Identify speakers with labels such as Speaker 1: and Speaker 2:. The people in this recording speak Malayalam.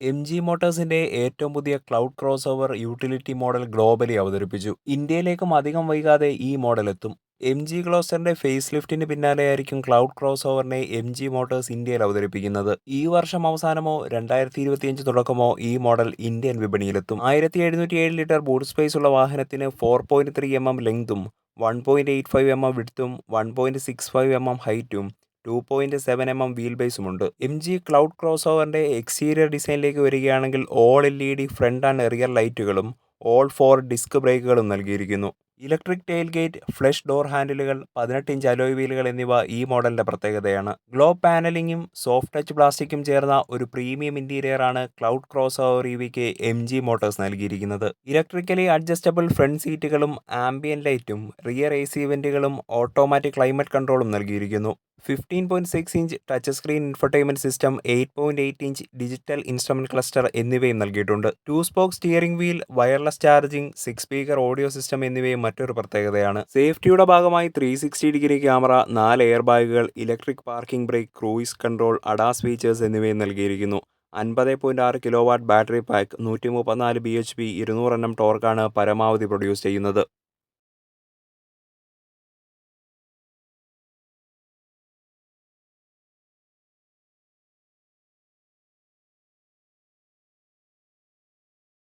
Speaker 1: എം ജി മോട്ടോഴ്സിന്റെ ഏറ്റവും പുതിയ cloud cross over utility model globally അവതരിപ്പിച്ചു. ഇന്ത്യയിലേക്കും അധികം വൈകാതെ ഈ മോഡൽ എത്തും. എം ജി ഗ്ലോസറിന്റെ ഫേസ് ലിഫ്റ്റിന് പിന്നാലെയായിരിക്കും ക്ലൗഡ് ക്രോസ് ഓവറിനെ എം ജി മോട്ടോഴ്സ് ഇന്ത്യയിൽ അവതരിപ്പിക്കുന്നത്. ഈ വർഷം അവസാനമോ രണ്ടായിരത്തി ഇരുപത്തിയഞ്ച് തുടക്കമോ ഈ മോഡൽ ഇന്ത്യൻ വിപണിയിലെത്തും. ആയിരത്തി എഴുന്നൂറ്റി ഏഴ് ലിറ്റർ ബൂട്ട് സ്പേസ് ഉള്ള വാഹനത്തിന് four point three M M ലെങ്തും one point eight five M M വിടുത്തും one point six five M M ഹൈറ്റും two point seven M M wheel ബേസുമുണ്ട് M G cloud cross ഓവറിന്റെ എക്സ്റ്റീരിയർ ഡിസൈനിലേക്ക് വരികയാണെങ്കിൽ all L E D front and rear ലൈറ്റുകളും ഓൾ ഫോർ ഡിസ്ക് ബ്രേക്കുകളും നൽകിയിരിക്കുന്നു. Electric tail gate flush door ഹാൻഡിലുകൾ പതിനെട്ട് ഇഞ്ച് അലോയ് വീലുകൾ എന്നിവ ഈ മോഡലിന്റെ പ്രത്യേകതയാണ്. ഗ്ലോ പാനലിംഗും സോഫ്റ്റ് ടച്ച് പ്ലാസ്റ്റിക്കും ചേർന്ന ഒരു പ്രീമിയം ഇന്റീരിയറാണ് ക്ലൗഡ് ക്രോസ് ഓവർ ഇ വിക്ക് എം ജി മോട്ടോഴ്സ് നൽകിയിരിക്കുന്നത്. ഇലക്ട്രിക്കലി അഡ്ജസ്റ്റബിൾ ഫ്രണ്ട് സീറ്റുകളും ആംബിയൻ ലൈറ്റും റിയർ എ സി വെന്റുകളും ഓട്ടോമാറ്റിക് ക്ലൈമറ്റ് കൺട്രോളും നൽകിയിരിക്കുന്നു. Fifteen point six inch touch screen infotainment system eight point eight inch digital instrument cluster എന്നിവയും നൽകിയിട്ടുണ്ട്. Two spoke steering wheel wireless charging six speaker audio system എന്നിവയും മറ്റൊരു പ്രത്യേകതയാണ്. സേഫ്റ്റിയുടെ ഭാഗമായി ത്രീ സിക്സ്റ്റി ഡിഗ്രി ക്യാമറ നാല് എയർ ബാഗുകൾ electric parking brake cruise control ADAS features എന്നിവയും നൽകിയിരിക്കുന്നു. അൻപത് പോയിന്റ് ആറ് കിലോ വാട്ട് ബാറ്ററി പാക്ക് നൂറ്റി മുപ്പത്തിനാല് ബി എച്ച് പി ഇരുന്നൂറ് എണ്ണം ടോർക്കാണ് പരമാവധി പ്രൊഡ്യൂസ് ചെയ്യുന്നത്.